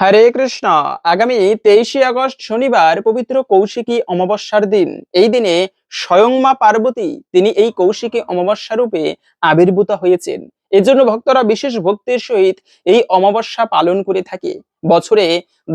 হরে কৃষ্ণ। আগামী তেইশে আগস্ট শনিবার পবিত্র কৌশিকী অমাবস্যার দিন। এই দিনে স্বয়ং মা পার্বতী তিনি এই কৌশিকী অমাবস্যা রূপে আবির্ভূত হয়েছেন। এজন্য ভক্তরা বিশেষ ভক্তির সহিত এই অমাবস্যা পালন করে থাকে। বছরে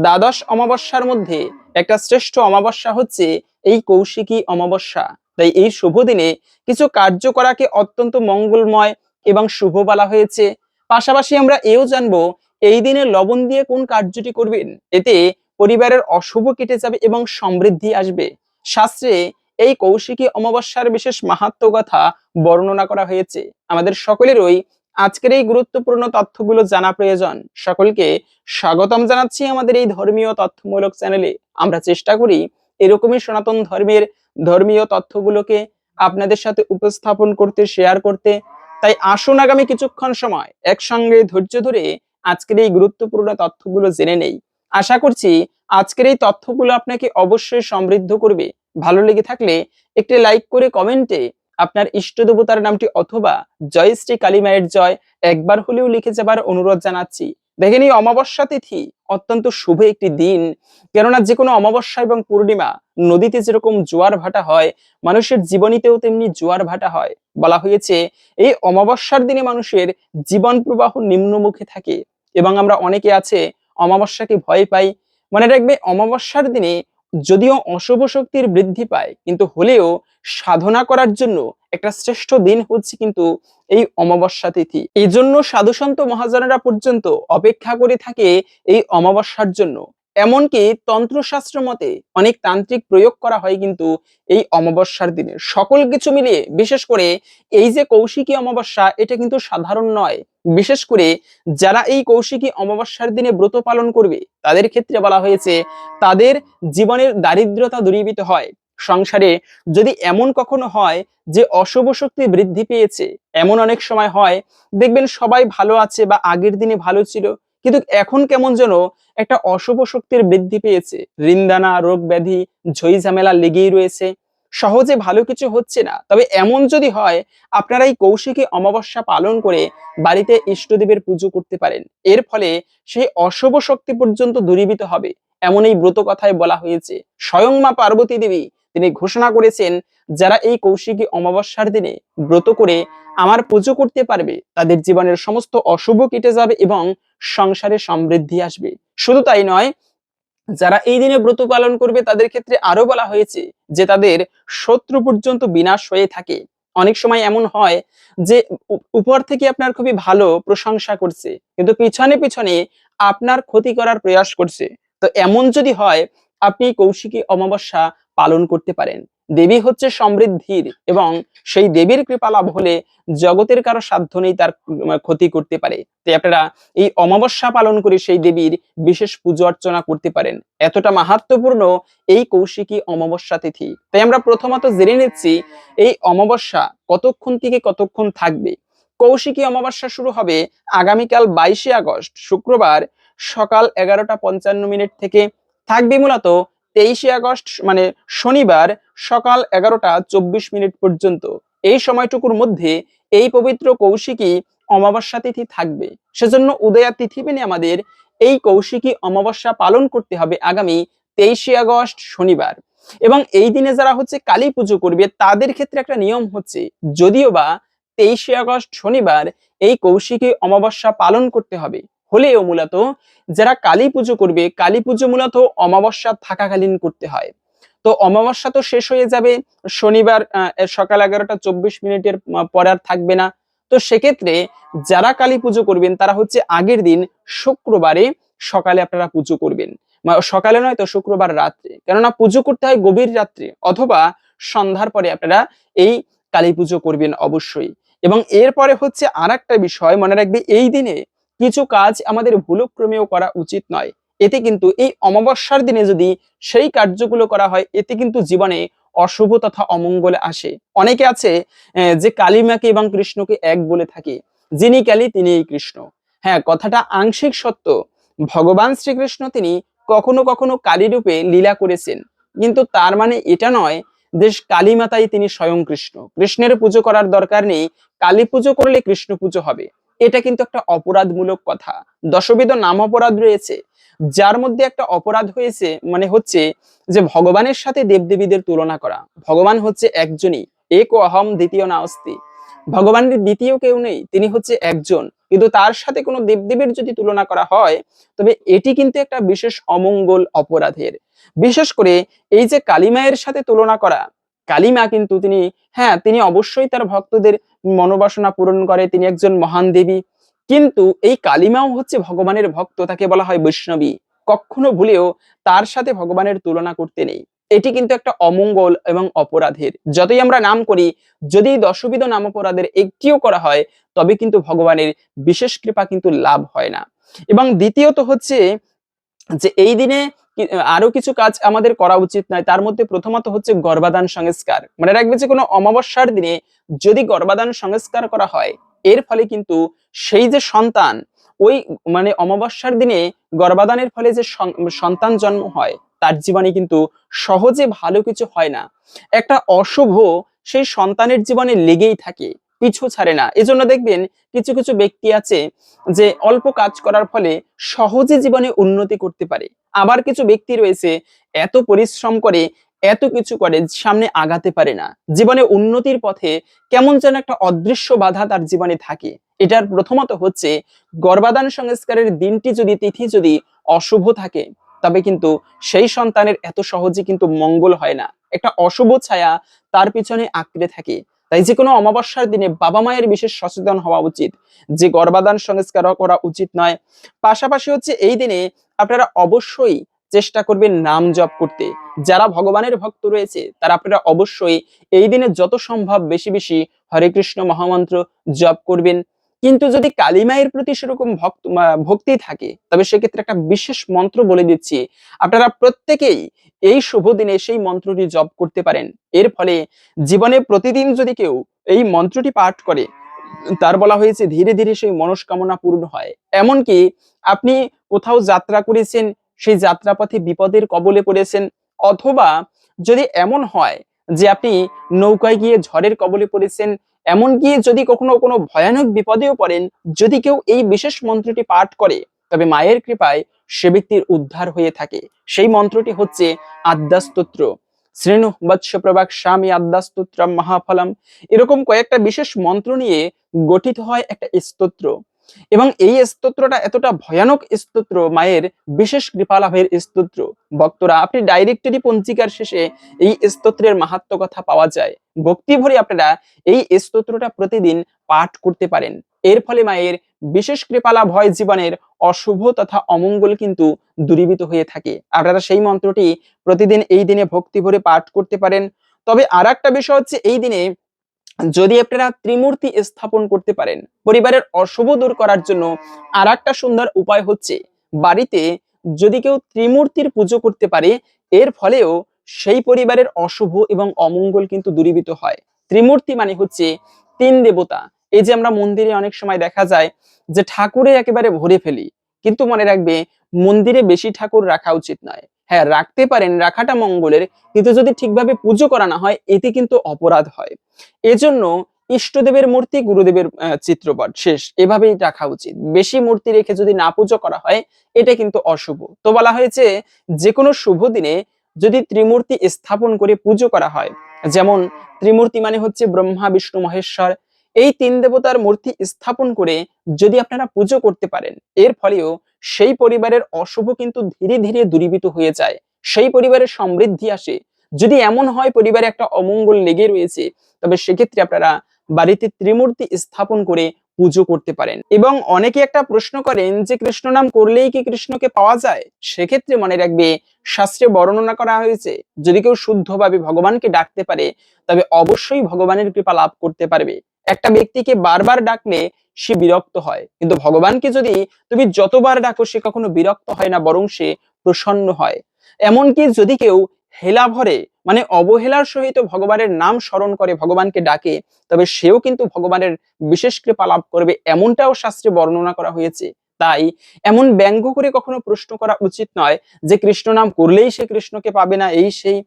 দ্বাদশ অমাবস্যার মধ্যে একটা শ্রেষ্ঠ অমাবস্যা হচ্ছে এই কৌশিকী অমাবস্যা। তাই এই শুভ দিনে কিছু কার্য করাকে অত্যন্ত মঙ্গলময় এবং শুভ বলা হয়েছে। পাশাপাশি আমরা এও জানব এই দিনে লবণ দিয়ে কোন কার্যটি করবেন? এতে পরিবারের অশুভ কেটে যাবে এবং সমৃদ্ধি আসবে। শাস্ত্রে এই কৌশিকী অমাবস্যার বিশেষ মাহাত্ম কথা বর্ণনা করা হয়েছে। আমাদের সকলেরই আজকের এই গুরুত্বপূর্ণ তথ্যগুলো জানা প্রয়োজন। সকলকে স্বাগতম জানাচ্ছি আমাদের এই ধর্মীয় তথ্যমূলক চ্যানেলে। আমরা চেষ্টা করি এরকমই সনাতন ধর্মের ধর্মীয় তথ্যগুলোকে আপনাদের সাথে উপস্থাপন করতে শেয়ার করতে। তাই আসুন আগামী কিছুক্ষণ সময় একসঙ্গে ধৈর্য ধরে আজকের এই গুরুত্বপূর্ণ তথ্যগুলো জেনে নেই। আশা করছি আজকের এই তথ্যগুলো আপনাকে অবশ্যই সমৃদ্ধ করবে। ভালো লেগে থাকলে একটি লাইক করে কমেন্টে আপনার ইষ্ট দেবতার নামটি অথবা জয় শ্রী কালী মায়ের জয় একবার হলেও লিখে যাবার অনুরোধ জানাচ্ছি। দেখেন এই অমাবস্যা তিথি অত্যন্ত শুভ একটি দিন। কেননা যে কোনো অমাবস্যা এবং পূর্ণিমা নদীতে যেরকম জোয়ার ভাটা হয়, মানুষের জীবনীতেও তেমনি জোয়ার ভাটা হয়। বলা হয়েছে, এই অমাবস্যার দিনে মানুষের জীবন প্রবাহ নিম্নমুখে থাকে। এবং আমরা অনেকে আছে অমাবস্যাকে ভয় পাই। মনে রাখবে, অমাবস্যার দিনে যদিও অশুভ শক্তির বৃদ্ধি পায়, কিন্তু হলেও সাধনা করার জন্য একটা শ্রেষ্ঠ দিন হচ্ছে কিন্তু এই অমাবস্যা তিথি। এই জন্য সাধুসন্ত মহাজনেরা পর্যন্ত অপেক্ষা করে থাকে এই অমাবস্যার জন্য। এমনকি তন্ত্রশাস্ত্র মতে অনেক তান্ত্রিক প্রয়োগ করা হয় কিন্তু এই অমাবস্যার দিনে। সকল কিছু মিলিয়ে, বিশেষ করে এই যে কৌশিকী অমাবস্যা, এটা কিন্তু সাধারণ নয়। বিশেষ করে যারা এই কৌশিকী অমাবস্যার দিনে ব্রত পালন করবে, তাদের ক্ষেত্রে বলা হয়েছে, তাদের জীবনের দারিদ্রতা দূরীভূত হয়। সংসারে যদি এমন কখনো হয় যে অশুভ শক্তি বৃদ্ধি পেয়েছে, এমন অনেক সময় হয়, দেখবেন সবাই ভালো আছে বা আগের দিনে ভালো ছিল, কিন্তু এখন কেমন যেন একটা অশুভ শক্তির বৃদ্ধি পেয়েছে। রিন্দানা রোগ ব্যাধি ঝই ঝামেলা লেগেই রয়েছে। সহজে ভালো কিছু হচ্ছে না। তবে এমন যদি হয়, আপনারা এই কৌশিকী অমাবস্যা পালন করে বাড়িতে ইষ্টদেবের পুজো করতে পারেন। এর ফলে সেই অশুভ শক্তি পর্যন্ত দূরীভূত হবে এমন এই ব্রত কথায় বলা হয়েছে। স্বয়ং মা পার্বতী দেবী তিনি ঘোষণা করেছেন, যারা এই কৌশিকী অমাবস্যার দিনে ব্রত করে আমার পুজো করতে পারবে, তাদের জীবনের সমস্ত অশুভ কেটে যাবে এবং সংসারে সমৃদ্ধি আসবে। শুধু তাই নয় যারা এই দিনে ব্রত পালন করবে, তাদের ক্ষেত্রে আরও বলা হয়েছে যে তাদের শত্রু পর্যন্ত বিনাশ হয়ে থাকে। অনেক সময় এমন হয় যে উপর থেকে আপনার খুবই ভালো প্রশংসা করছে, কিন্তু পিছনে পিছনে আপনার ক্ষতি করার প্রয়াস করছে। তো এমন যদি হয়, আপনি কৌশিকী অমাবস্যা পালন করতে পারেন। দেবী হচ্ছে সমৃদ্ধির এবং সেই দেবীর কৃপা লাভ হলে জগতের কারও সাধ্য নেই তার ক্ষতি করতে পারে। তাই আপনারা এই অমাবস্যা পালন করে সেই দেবীর বিশেষ পুজো অর্চনা করতে পারেন। এতটা মাহাত্মপূর্ণ এই কৌশিকী অমাবস্যা তিথি। তাই আমরা প্রথমত জেনে নিচ্ছি এই অমাবস্যা কতক্ষণ থেকে কতক্ষণ থাকবে। কৌশিকী অমাবস্যা শুরু হবে আগামীকাল বাইশে আগস্ট, শুক্রবার সকাল এগারোটা পঞ্চান্ন মিনিট থেকে থাকবে মূলত তেইশে আগস্ট মানে শনিবার সকাল এগারোটা চব্বিশ মিনিট পর্যন্ত। এই সময়টুকুর মধ্যে এই পবিত্র কৌশিকী অমাবস্যা তিথি থাকবে। সেজন্য উদয়া তিথি মেনে আমাদের এই কৌশিকী অমাবস্যা পালন করতে হবে আগামী তেইশে আগস্ট, শনিবার। এবং এই দিনে যারা হচ্ছে কালী পুজো করবে, তাদের ক্ষেত্রে একটা নিয়ম হচ্ছে, যদিও বা তেইশে আগস্ট, শনিবার এই কৌশিকী অমাবস্যা পালন করতে হবে। হলেও মূলত যারা কালী পুজো করবে, কালী পুজো মূলত অমাবস্যা থাকাকালীন করতে হয়। তো অমাবস্যা তো শেষ হয়ে যাবে, শনিবার সকাল এগারোটা চব্বিশ মিনিটের পর আর থাকবে না। তো সেক্ষেত্রে যারা কালী পুজো করবেন, তারা হচ্ছে আগের দিন শুক্রবারে সকালে আপনারা পুজো করবেন। সকালে নয় তো, শুক্রবার রাত্রে। কেননা পুজো করতে হয় গভীর রাত্রে, অথবা সন্ধ্যার পরে আপনারা এই কালী পুজো করবেন অবশ্যই। এবং এরপরে হচ্ছে আর একটা বিষয় মনে রাখবে, এই দিনে কিছু কাজ আমাদের ভুলক্রমেও করা উচিত নয়। এতে কিন্তু এই অমাবস্যার দিনে যদি সেই কার্যগুলো করা হয়, এতে কিন্তু জীবনে অশুভ তথা অমঙ্গলে আসে। অনেকে আছে যে কালিমাকে এবং কৃষ্ণকে এক বলে থাকে। যিনি কালী তিনি কৃষ্ণ। হ্যাঁ কথাটা আংশিক সত্য। ভগবান শ্রীকৃষ্ণ তিনি কখনো কখনো কালী রূপে লীলা করেছেন। কিন্তু তার মানে এটা নয় যে কালী মাতাই তিনি স্বয়ং কৃষ্ণ। কৃষ্ণের পুজো করার দরকার নেই। কালী পুজো করলে কৃষ্ণ পুজো হবে। এটা কিন্তু একটা অপরাধমূলক কথা। দশবিধ নাম অপরাধ রয়েছে, যার মধ্যে একটা অপরাধ হয়েছে মানে হচ্ছে যে ভগবানের সাথে দেবদেবীদের তুলনা করা। ভগবান হচ্ছে একজনই, এক অহম দ্বিতীয় না অস্তি ভগবানের দ্বিতীয় কেউ নেই, তিনি হচ্ছে একজন। কিন্তু তার সাথে কোনো দেবদেবীর যদি তুলনা করা হয়, তবে এটি কিন্তু একটা বিশেষ অমঙ্গল অপরাধের। বিশেষ করে এই যে কালিমায়ের সাথে তুলনা করা কালিমা কিন্তু তিনি হ্যাঁ তিনি অবশ্যই তার ভক্তদের মনোবাসনা পূরণ করে, তিনি একজন মহান দেবী। কিন্তু এই কালিমাও হচ্ছে ভগবানের ভক্ত, তাকে বলা হয় বৈষ্ণবী। কখনো ভুলেও তার সাথে ভগবানের তুলনা করতে নেই। এটি কিন্তু একটা অমঙ্গল এবং অপরাধের। যতই আমরা নাম করি, যদি দশবিধ নাম অপরাধের একটিও করা হয়, তবে কিন্তু ভগবানের বিশেষ কৃপা কিন্তু লাভ হয় না। এবং দ্বিতীয়ত হচ্ছে যে, এই দিনে আরও কিছু কাজ আমাদের করা উচিত নয়। তার মধ্যে প্রথমত হচ্ছে গর্ভাধান সংস্কার। মানে রাখবে যে কোনো অমাবস্যার দিনে যদি গর্ভাধান সংস্কার করা হয়, এর ফলে কিন্তু সেই যে সন্তান, ওই মানে অমাবস্যার দিনে গর্ভাধানের ফলে যে সন- সন্তান জন্ম হয়, তার জীবনে কিন্তু সহজে ভালো কিছু হয় না। একটা অশুভ সেই সন্তানের জীবনে লেগেই থাকে। পিছু ছাড়ে না। এজন্য দেখবেন কিছু কিছু ব্যক্তি আছে যে অল্প কাজ করার ফলে সহজে জীবনে উন্নতি করতে পারে। আবার কিছু ব্যক্তি রয়েছে, এত পরিশ্রম করে, এত কিছু করে সামনে আগাতে পারে না। জীবনে উন্নতির পথে কেমন যেন একটা অদৃশ্য বাধা তার জীবনে থাকে। এটার প্রথমত হচ্ছে গর্বাদান সংস্কারের দিনটি যদি, তিথি যদি অশুভ থাকে, তবে কিন্তু সেই সন্তানের এত সহজে কিন্তু মঙ্গল হয় না। একটা অশুভ ছায়া তার পিছনে আঁকড়ে থাকে। তাই যে কোনো অমাবস্যার দিনে বাবা মায়ের বিশেষ সচেতন হওয়া উচিত। যে গর্ভাধান সংস্কার করা উচিত নয়। পাশাপাশি হচ্ছে এই দিনে আপনারা অবশ্যই চেষ্টা করবেন নাম জপ করতে। যারা ভগবানের ভক্ত রয়েছে, তারা আপনারা অবশ্যই এই দিনে যত সম্ভব বেশি বেশি হরে কৃষ্ণ মহামন্ত্র জপ করবেন। কিন্তু যদি কালিমায়ের প্রতি সেরকম ভক্ত ভক্তি থাকে, তবে সেক্ষেত্রে একটা বিশেষ মন্ত্র বলে দিচ্ছি। আপনারা প্রত্যেকেই এই শুভ দিনে সেই মন্ত্রটি জপ করতে পারেন। এর ফলে জীবনে প্রতিদিন যদি কেউ এই মন্ত্রটি পাঠ করে, তার বলা হয়েছে ধীরে ধীরে সেই মনস্কামনা পূর্ণ হয়। এমনকি আপনি কোথাও যাত্রা করেছেন, সেই যাত্রাপথে বিপদের কবলে পড়েছেন, অথবা যদি এমন হয় যে আপনি নৌকায় গিয়ে ঝড়ের কবলে পড়েছেন এমনকি যদি কখনো কোনো ভয়ানক বিপদেও পড়েন, যদি কেউ এই বিশেষ মন্ত্রটি পাঠ করে, তবে মায়ের কৃপায় সে ব্যক্তির উদ্ধার হয়ে থাকে। সেই মন্ত্রটি হচ্ছে আদ্যাস্তোত্র। শ্রেণু বৎস স্বামী আদ্যাস্তোত্রম মহাফলম। এরকম কয়েকটা বিশেষ মন্ত্র নিয়ে গঠিত হয় একটা স্তোত্র। এবং এই স্তোত্রটা এতটা ভয়ানক স্তোত্র, মায়ের বিশেষ কৃপালাভের স্তোত্র। ভক্তরা, আপনি ডাইরেক্টরি পঞ্জিকার শেষে এই স্তোত্রের মাহাত্ম কথা পাওয়া যায়। ভক্তি ভরে আপনারা এই স্তোত্রটা প্রতিদিন পাঠ করতে পারেন। এর ফলে মায়ের বিশেষ কৃপালাভ হয় জীবনের অশুভ তথা অমঙ্গল কিন্তু দূরীভূত হয়ে থাকে। আপনারা সেই মন্ত্রটি প্রতিদিন এই দিনে ভক্তি ভরে পাঠ করতে পারেন। তবে আর একটা বিষয় হচ্ছে, এই দিনে যদি আপনারা ত্রিমূর্তি স্থাপন করতে পারেন, পরিবারের অশুভ দূর করার জন্য আর একটা সুন্দর উপায় হচ্ছে, বাড়িতে যদি কেউ ত্রিমূর্তির পুজো করতে পারে, এর ফলেও সেই পরিবারের অশুভ এবং অমঙ্গল কিন্তু দূরীভূত হয়। ত্রিমূর্তি মানে হচ্ছে তিন দেবতা। এই যে আমরা মন্দিরে অনেক সময় দেখা যায় যে ঠাকুরে একেবারে ভরে ফেলি, কিন্তু মনে রাখবে মন্দিরে বেশি ঠাকুর রাখা উচিত নয়। হ্যাঁ রাখতে পারেন, রাখাটা মঙ্গলের। কিন্তু যদি ঠিকভাবে পুজো করা না হয়, এতে কিন্তু অপরাধ হয়। এজন্য ইষ্টদেবের মূর্তি, গুরুদেবের চিত্রপট শেষ। এভাবেই রাখা উচিত। বেশি মূর্তি রেখে যদি না পুজো করা হয়, এটা কিন্তু অশুভ। তো বলা হয়েছে যে কোনো শুভ দিনে যদি ত্রিমূর্তি স্থাপন করে পুজো করা হয়, যেমন ত্রিমূর্তি মানে হচ্ছে ব্রহ্মা, বিষ্ণু, মহেশ্বর, এই তিন দেবতার মূর্তি স্থাপন করে যদি আপনারা পুজো করতে পারেন, এর ফলেও সেই পরিবারের অশুভ কিন্তু ধীরে ধীরে দূরীভূত হয়ে যায়। সেই পরিবারের সমৃদ্ধি আসে। যদি এমন হয় পরিবারে একটা অমঙ্গল লেগে রয়েছে, তবে সেক্ষেত্রে আপনারা বাড়িতে ত্রিমূর্তি স্থাপন করে পুজো করতে পারেন। এবং অনেকে একটা প্রশ্ন করেন যে, কৃষ্ণ নাম করলেই কি কৃষ্ণকে পাওয়া যায়? সেক্ষেত্রে মনে রাখবে, শাস্ত্রে বর্ণনা করা হয়েছে, যদি কেউ শুদ্ধভাবে ভগবানকে ডাকতে পারে, তবে অবশ্যই ভগবানের কৃপা লাভ করতে পারবে। একটা ব্যক্তিকে বারবার ডাকলে সে বিরক্ত হয়। কিন্তু ভগবানকে যদি তুমি যতবার ডাকো, সে কখনো বিরক্ত হয় না, বরং সে প্রসন্ন হয়। এমনকি যদি কেউ হেলা ভরে মানে অবহেলার সহিত ভগবানের নাম স্মরণ করে, ভগবানকে ডাকে, তবে সেও কিন্তু ভগবানের বিশেষ কৃপা লাভ করবে, এমনটাও শাস্ত্রে বর্ণনা করা হয়েছে। তাই এমন ব্যঙ্গ করে কখনো প্রশ্ন করা উচিত নয় যে কৃষ্ণ নাম করলেই সে কৃষ্ণকে পাবে না, এই সেই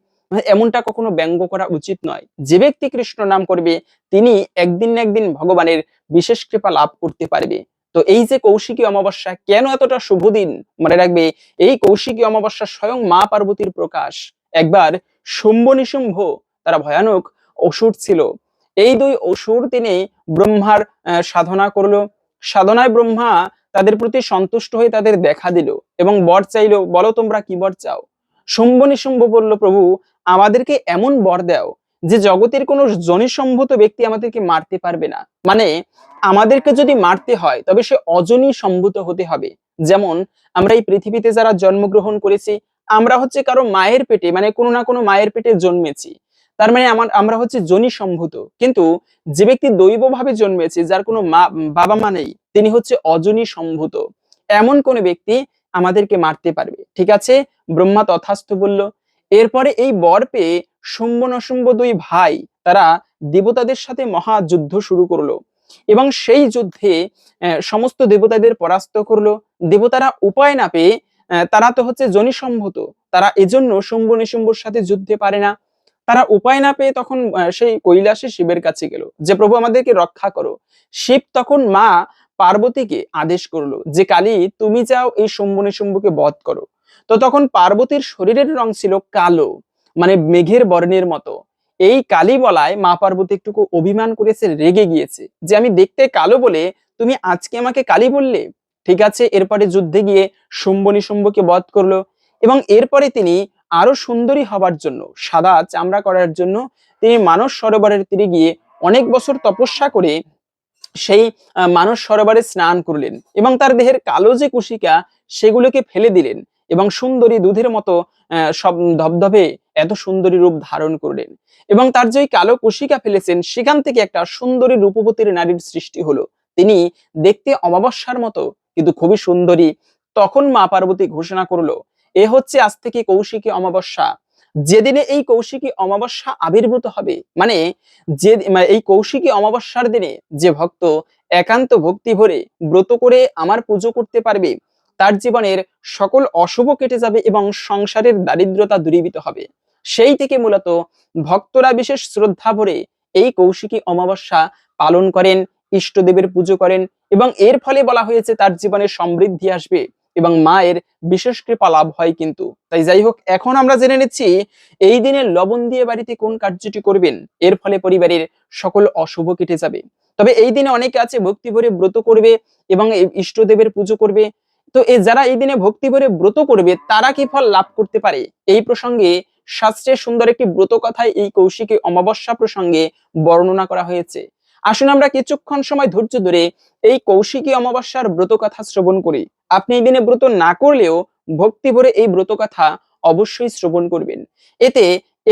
এমনটা কখনো ব্যঙ্গ করা উচিত নয়। যে ব্যক্তি কৃষ্ণ নাম করবে, তিনি একদিন না একদিন ভগবানের বিশেষ কৃপা লাভ করতে পারবে। তো এই যে কৌশিকী অমাবস্যা, কেন এতটা শুভ দিন? মনে রাখবে, এই কৌশিকী অমাবস্যা স্বয়ং মা পার্বতীর প্রকাশ। একবার শুম্ভ নিশুম্ভ, তারা ভয়ানক অসুর ছিল। এই দুই অসুর তিনি ব্রহ্মার সাধনা করল। সাধনায় ব্রহ্মা তাদের প্রতি সন্তুষ্ট হয়ে তাদের দেখা দিল এবং বর চাইলো, বলো তোমরা কি বর চাও? শুম্ভ নিশুম্ভ বলল, প্রভু আমাদেরকে এমন বর দাও যে জগতের কোনো জনিসম্ভূত ব্যক্তি আমাদেরকে মারতে পারবে না। মানে আমাদেরকে যদি মারতে হয়, তবে সে অজনী সম্ভূত হতে হবে। যেমন, আমরা এই পৃথিবীতে যারা জন্মগ্রহণ করেছি, আমরা হচ্ছে কারও মায়ের পেটে মানে কোনো না কোনো মায়ের পেটে জন্মেছি। তার মানে আমার, আমরা হচ্ছে জনি সম্ভূত। কিন্তু, যে ব্যক্তি দৈবভাবে জন্মেছে, যার কোনো মা, বাবা মা নেই, তিনি হচ্ছে অজনী সম্ভূত। এমন কোন ব্যক্তি আমাদেরকে মারতে পারবে। ঠিক আছে? ব্রহ্মা তথাস্থ বলল এরপরে এই বর পেয়ে শুম্ভ নশুম্ভ দুই ভাই তারা দেবতাদের সাথে মহাযুদ্ধ শুরু করল। এবং সেই যুদ্ধে সমস্ত দেবতাদের পরাস্ত করল। দেবতারা উপায় না পেয়ে তারা তো হচ্ছে জনিসম্ভূত। তারা এজন্য শুম্ভ নিশুম্ভর সাথে যুদ্ধে পারে না। তারা উপায় না পেয়ে তখন সেই কৈলাসে শিবের কাছে গেল। যে প্রভু আমাদেরকে রক্ষা করো। শিব তখন মা পার্বতীকে আদেশ করল যে, কালী, তুমি যাও এই শুম্ভ নিশুম্ভকে বধ করো। তো তখন পার্বতীর শরীরের রং ছিল কালো মানে মেঘের বর্ণের মতো। এই কালী বলায় মা পার্বতী একটুকু অভিমান করেছে, রেগে গিয়েছে যে, আমি দেখতে কালো বলে তুমি আজকে আমাকে কালী বললে? ঠিক আছে, এরপরে যুদ্ধে গিয়ে শুম্ভ নিশুম্ভকে বধ করল এবং এরপরে তিনি আরও সুন্দরী হবার জন্য, সাদা চামড়া করার জন্য তিনি মানস সরোবরের তীরে গিয়ে অনেক বছর তপস্যা করে সেই মানস সরোবরে স্নান করলেন এবং তার দেহের কালো যে কুশিকা সেগুলোকে ফেলে দিলেন। এবং সুন্দরী দুধের মতো সব ধবধবে এত সুন্দরী রূপ ধারণ করলেন। এবং তার যে কালো কুশিকা ফেলেছেন, সেখান থেকে একটা সুন্দরী রূপবতীর নারীর সৃষ্টি হলো। তিনি দেখতে অমাবস্যার মতো, কিন্তু খুবই সুন্দরী। তখন মা পার্বতী ঘোষণা করল, এ হচ্ছে আজ থেকে কৌশিকী অমাবস্যা। যেদিনে এই কৌশিকী অমাবস্যা আবির্ভূত হবে মানে যে মানে এই কৌশিকী অমাবস্যার দিনে যে ভক্ত একান্ত ভক্তি ভরে ব্রত করে আমার পুজো করতে পারবে তার জীবনের সকল অশুভ কেটে যাবে এবং সংসারের দারিদ্রতা দূরীভূত হবে। সেই থেকে মূলত ভক্তরা বিশেষ শ্রদ্ধা ভরে এই কৌশিকী অমাবস্যা পালন করেন, ইষ্টদেবের পুজো করেন এবং এর ফলে বলা হয়েছে তার জীবনে সমৃদ্ধি আসবে এবং মায়ের বিশেষ কৃপা লাভ হয় কিন্তু। তাই যাই হোক, এখন আমরা জেনে নিচ্ছি এই দিনে লবণ দিয়ে বাড়িতে কোন কার্যটি করবেন? এর ফলে পরিবারের সকল অশুভ কেটে যাবে। তবে এই দিনে অনেকে আছে ভক্তি ভরে ব্রত করবে এবং ইষ্টদেবের পুজো করবে। তো এ যারা এই দিনে ভক্তি ভরে ব্রত করবে, তারা কি ফল লাভ করতে পারে? এই প্রসঙ্গে শাস্ত্রের সুন্দর একটি ব্রত কথায় এই কৌশিকী অমাবস্যা প্রসঙ্গে বর্ণনা করা হয়েছে। আসুন আমরা কিছুক্ষণ সময় ধৈর্য ধরে এই কৌশিকী অমাবস্যার ব্রত কথা শ্রবণ করি। আপনি এই দিনে ব্রত না করলেও ভক্তি ভরে এই ব্রত কথা অবশ্যই শ্রবণ করবেন। এতে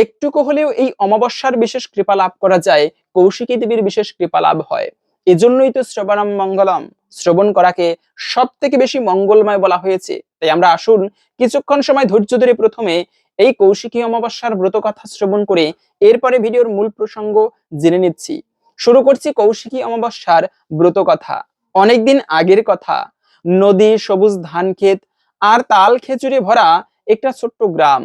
একটুকু হলেও এই অমাবস্যার বিশেষ কৃপা লাভ করা যায়, কৌশিকী দেবীর বিশেষ কৃপা লাভ হয়। এজন্যই তো শ্রবণম মঙ্গলম। শ্রবণ করাকে সব থেকে বেশি মঙ্গলময় বলা হয়েছে। তাই আমরা আসুন কিছুক্ষণ সময় ধৈর্য ধরে প্রথমে এই কৌশিকী অমাবস্যার ব্রত কথা শ্রবণ করে এরপরে ভিডিওর মূল প্রসঙ্গ জেনে নিচ্ছি। শুরু করছি কৌশিকী অমাবস্যার ব্রত কথা অনেকদিন আগের কথা। নদী, সবুজ ধান ক্ষেত আর তাল খেচুরে ভরা একটা ছোট্ট গ্রাম।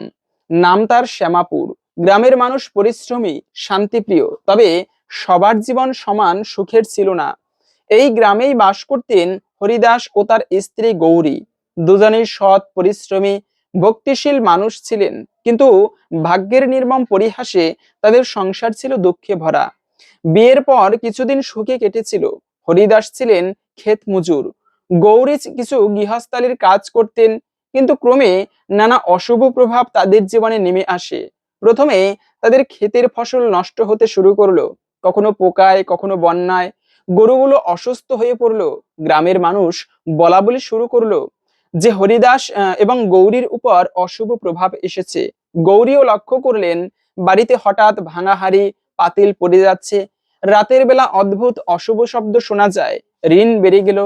নাম তার শ্যামাপুর। গ্রামের মানুষ পরিশ্রমী, শান্তিপ্রিয়। তবে সবার জীবন সমান সুখের ছিল না। এই গ্রামেই বাস করতেন হরিদাস ও তার স্ত্রী গৌরী। দুজনেই সৎ, পরিশ্রমী, ভক্তিশীল মানুষ ছিলেন। কিন্তু ভাগ্যের নির্মম পরিহাসে তাদের সংসার ছিল দুঃখে ভরা। বিয়ের পর কিছুদিন সুখে কেটেছিল। হরিদাস ছিলেন ক্ষেত মজুর। গৌরী কিছু গৃহস্থালির কাজ করতেন, কিন্তু ক্রমে নানা অশুভ প্রভাব তাদের জীবনে নেমে আসে। প্রথমে তাদের ক্ষেতের ফসল নষ্ট হতে শুরু করল। কখনো পোকায়, কখনো বন্যায়। গরুগুলো অসুস্থ হয়ে পড়ল, গ্রামের মানুষ বলা বলি শুরু করল যে, হরিদাস এবং গৌরীর উপর অশুভ প্রভাব এসেছে। গৌরীও লক্ষ্য করলেন, বাড়িতে হঠাৎ ভাঙা হাড়ি, পাতিল পড়ে যাচ্ছে। রাতের বেলা অদ্ভুত অশুভ শব্দ শোনা যায়। ঋণ বেড়ে গেল।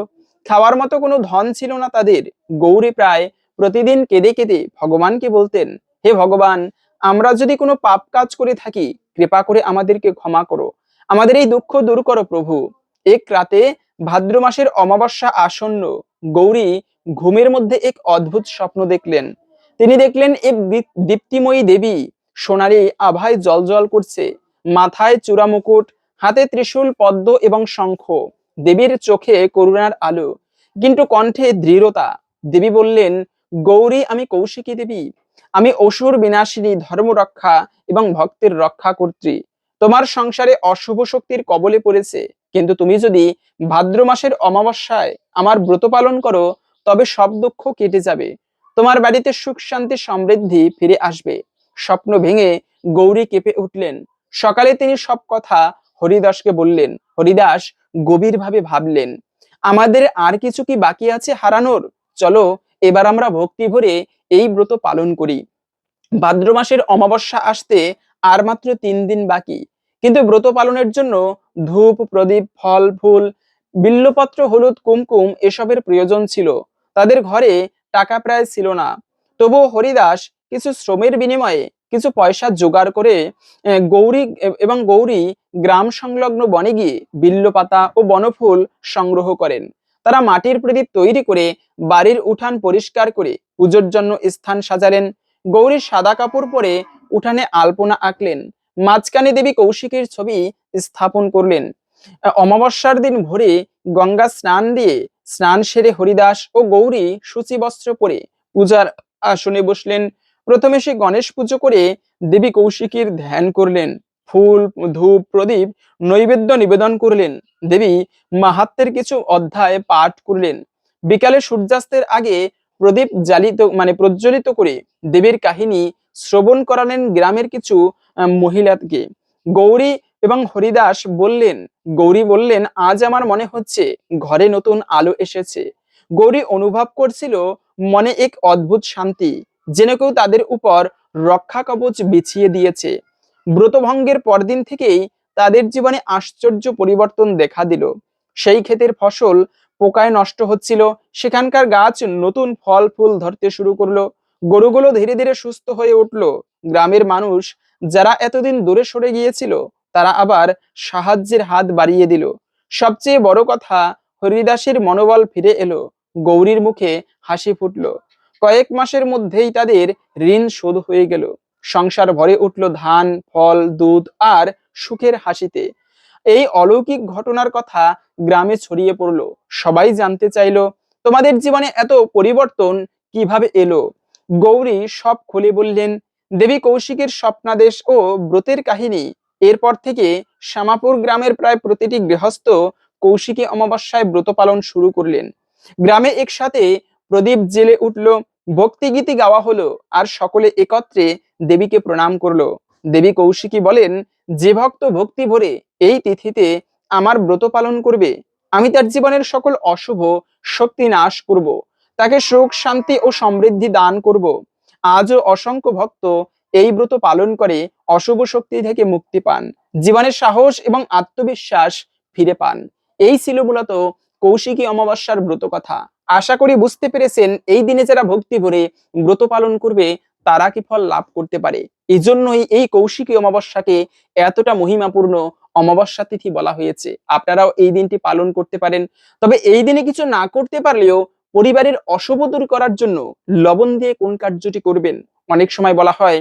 খাওয়ার মতো কোনো ধন ছিল না তাদের। গৌরী প্রায় প্রতিদিন কেঁদে কেঁদে ভগবানকে বলতেন, হে ভগবান, আমরা যদি কোনো পাপ কাজ করে থাকি, কৃপা করে আমাদেরকে ক্ষমা করো। আমাদের এই দুঃখ দূর করো প্রভু। এক রাতে ভাদ্র মাসের অমাবস্যা আসন্ন গৌরী ঘুমের মধ্যে এক অদ্ভুত স্বপ্ন দেখলেন। তিনি দেখলেন এক দীপ- দীপ্তিময়ী দেবী সোনালী আভায় জল জল করছে, মাথায় চূড়া মুকুট, হাতে ত্রিশূল পদ্ম এবং শঙ্খ। দেবীর চোখে করুণার আলো, কিন্তু কণ্ঠে দৃঢ়তা। দেবী বললেন, গৌরী, আমি কৌশিকী দেবী। আমি অসুর বিনাশিনী ধর্ম রক্ষা এবং ভক্তের রক্ষা কর্ত্রী। তোমার সংসারে অশুভ শক্তির কবলে পড়েছে। কিন্তু তুমি যদি ভাদ্র মাসের অমাবস্যায় আমার ব্রত পালন করো, তবে সব দুঃখ কেটে যাবে। তোমার বাড়িতে সুখ, শান্তি, সমৃদ্ধি ফিরে আসবে। স্বপ্ন ভেঙে গৌরী কেঁপে উঠলেন। সকালে তিনি সব কথা হরিদাসকে বললেন। হরিদাস গভীরভাবে ভাবলেন, আমাদের আর কিছু কি বাকি আছে হারানোর? চলো, এবার আমরা ভক্তি ভরে এই ব্রত পালন করি। ভাদ্র মাসের অমাবস্যা আসতে আর মাত্র তিন দিন বাকি। কিন্তু ব্রত পালনের জন্য ধূপ, প্রদীপ, ফল, ফুল, বিল্লপত্র, হলুদ, কুমকুম এসবের প্রয়োজন ছিল। তাদের ঘরে টাকা প্রায় ছিল না। তবুও হরিদাস কিছু শ্রমের বিনিময়ে কিছু পয়সা জোগাড় করে গৌরী এবং গৌরী গ্রাম সংলগ্ন বনে গিয়ে বিল্লপাতা ও বনফুল সংগ্রহ করেন। তারা মাটির প্রদীপ তৈরি করে বাড়ির উঠান পরিষ্কার করে পুজোর জন্য স্থান সাজালেন। গৌরী সাদা কাপড় পরে উঠানে আলপনা আঁকলেন। মাঝখানে দেবী কৌশিকের ছবি স্থাপন করলেন। অমাবস্যার দিন ভোরে গঙ্গা স্নান দিয়ে স্নান সেরে হরিদাস ও গৌরী সূচি বস্ত্র পরে পূজার আসনে বসলেন। প্রথমে সে গণেশ পুজো করে দেবী কৌশিকীর ধ্যান করলেন। ফুল, ধূপ, প্রদীপ, নৈবেদ্য নিবেদন করলেন। দেবী মাহাত্মের কিছু অধ্যায় পাঠ করলেন। বিকালে সূর্যাস্তের আগে প্রদীপ জ্বালিত মানে প্রজ্বলিত করে দেবীর কাহিনী শ্রবণ করালেন গ্রামের কিছু মহিলাকে। গৌরী এবং হরিদাস বললেন, গৌরী বললেন, আজ আমার মনে হচ্ছে ঘরে নতুন আলো এসেছে গৌরী অনুভব করছিল মনে এক অদ্ভুত শান্তি, যেন কেউ তাদের উপর রক্ষা কবচ বিছিয়ে দিয়েছে। ব্রতভঙ্গের পরদিন থেকেই তাদের জীবনে আশ্চর্য পরিবর্তন দেখা দিল। সেই ক্ষেতের ফসল পোকায় নষ্ট হচ্ছিল, সেখানকার গাছ নতুন ফল ফুল ধরতে শুরু করল। গরুগুলো ধীরে ধীরে সুস্থ হয়ে উঠল। গ্রামের মানুষ যারা এতদিন দূরে সরে গিয়েছিল, তারা আবার সাহায্যের হাত বাড়িয়ে দিল। সবচেয়ে বড় কথা, হরিদাসের মনোবল ফিরে এলো। গৌরীর মুখে হাসি ফুটলো। কয়েক মাসের মধ্যেই তাদের ঋণ শোধ হয়ে গেল। সংসার ভরে উঠল ধান, ফল, দুধ আর সুখের হাসিতে। এই অলৌকিক ঘটনার কথা গ্রামে ছড়িয়ে পড়ল। সবাই জানতে চাইলো, তোমাদের জীবনে এত পরিবর্তন কীভাবে এলো? গৌরী সব খুলে বললেন, দেবী কৌশিকের স্বপ্নাদেশ ও ব্রতের কাহিনী। এরপর থেকে শ্যামাপুর গ্রামের প্রায় প্রতিটি গৃহস্থ কৌশিকী অমাবস্যায় ব্রত পালন শুরু করলেন। গ্রামে একসাথে প্রদীপ জেলে উঠল, ভক্তিগীতি গাওয়া হলো আর সকলে একত্রে দেবীকে প্রণাম করল। দেবী কৌশিকী বলেন, যে ভক্ত ভক্তি ভরে এই তিথিতে আমার ব্রত পালন করবে, আমি তার জীবনের সকল অশুভ শক্তি নাশ করব। তাকে সুখ, শান্তি ও সমৃদ্ধি দান করব। আজও অসংখ্য ভক্ত এই ব্রত পালন করে অশুভ শক্তি থেকে মুক্তি পান, জীবনের সাহস এবং আত্মবিশ্বাস ফিরে পান। এই ছিল মূলত কৌশিকী অমাবস্যার ব্রত কথা। আশা করি বুঝতে পেরেছেন, এই দিনে যারা ভক্তি ভরে ব্রত পালন করবে, তারা কি ফল লাভ করতে পারে? এই জন্যই এই কৌশিকী অমাবস্যাকে এতটা মহিমাপূর্ণ অমাবস্যা তিথি বলা হয়েছে। আপনারাও এই দিনটি পালন করতে পারেন। তবে এই দিনে কিছু না করতে পারলেও পরিবারের অশুভ দূর করার জন্য লবণ দিয়ে কোন কার্যটি করবেন? অনেক সময় বলা হয়,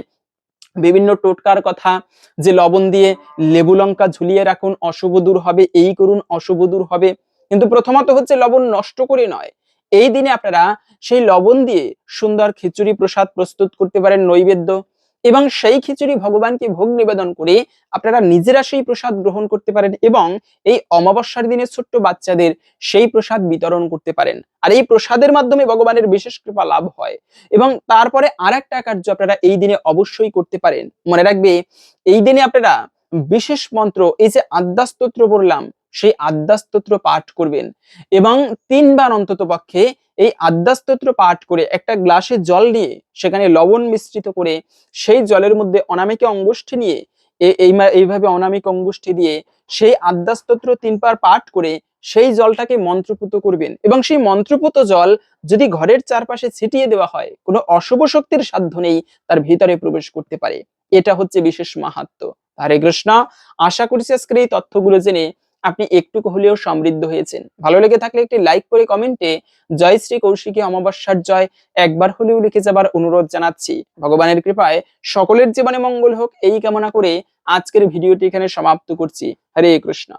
বিভিন্ন টোটকার কথা যে লবণ দিয়ে লেবু লঙ্কা ঝুলিয়ে রাখুন, অশুভ দূর হবে, এই করুন, অশুভ দূর হবে। কিন্তু প্রথমত হচ্ছে লবণ নষ্ট করে নয়। এই দিনে আপনারা সেই লবণ দিয়ে সুন্দর খিচুড়ি প্রসাদ প্রস্তুত করতে পারেন, নৈবেদ্য এবং সেই খিচুড়ি ভগবানকে ভোগ নিবেদন করে আপনারা নিজেরা সেই প্রসাদ গ্রহণ করতে পারেন এবং এই অমাবস্যার দিনে ছোট্ট বাচ্চাদের সেই প্রসাদ বিতরণ করতে পারেন। আর এই প্রসাদের মাধ্যমে ভগবানের বিশেষ কৃপা লাভ হয়। এবং তারপরে আর একটা কার্য আপনারা এই দিনে অবশ্যই করতে পারেন। মনে রাখবে, এই দিনে আপনারা বিশেষ মন্ত্র, এই যে আদ্যাস্তোত্র বললাম সেই আদ্যাস্তোত্র পাঠ করবেন এবং তিনবার অন্তত পক্ষে এই আদ্যাস্তোত্র পাঠ করে একটা গ্লাসে জল নিয়ে সেখানে লবণ মিশ্রিত করে সেই জলের মধ্যে অনামিকা অঙ্গুষ্ঠী নিয়ে এইভাবে অনামিক অঙ্গুষ্ঠী দিয়ে সেই আদ্যাস্তোত্র তিনবার পাঠ করে সেই জলটাকে মন্ত্রপুত করবেন। এবং সেই মন্ত্রপুত জল যদি ঘরের চারপাশে ছিটিয়ে দেওয়া হয়, কোনো অশুভ শক্তির সাধ্য নেই তার ভিতরে প্রবেশ করতে পারে। এটা হচ্ছে বিশেষ মাহাত্ম হরে কৃষ্ণ। আশা করছি আজকের এই তথ্যগুলো জেনে আপনি একটু হলেও সমৃদ্ধ হয়েছেন। ভালো লেগে থাকলে একটি লাইক করে কমেন্টে জয় শ্রী কৌশিকী অমাবস্যার জয় একবার হলেও লিখে যাবার অনুরোধ জানাচ্ছি। ভগবানের কৃপায় সকলের জীবনে মঙ্গল হোক, এই কামনা করে আজকের ভিডিওটি এখানে সমাপ্ত করছি। হরে কৃষ্ণ।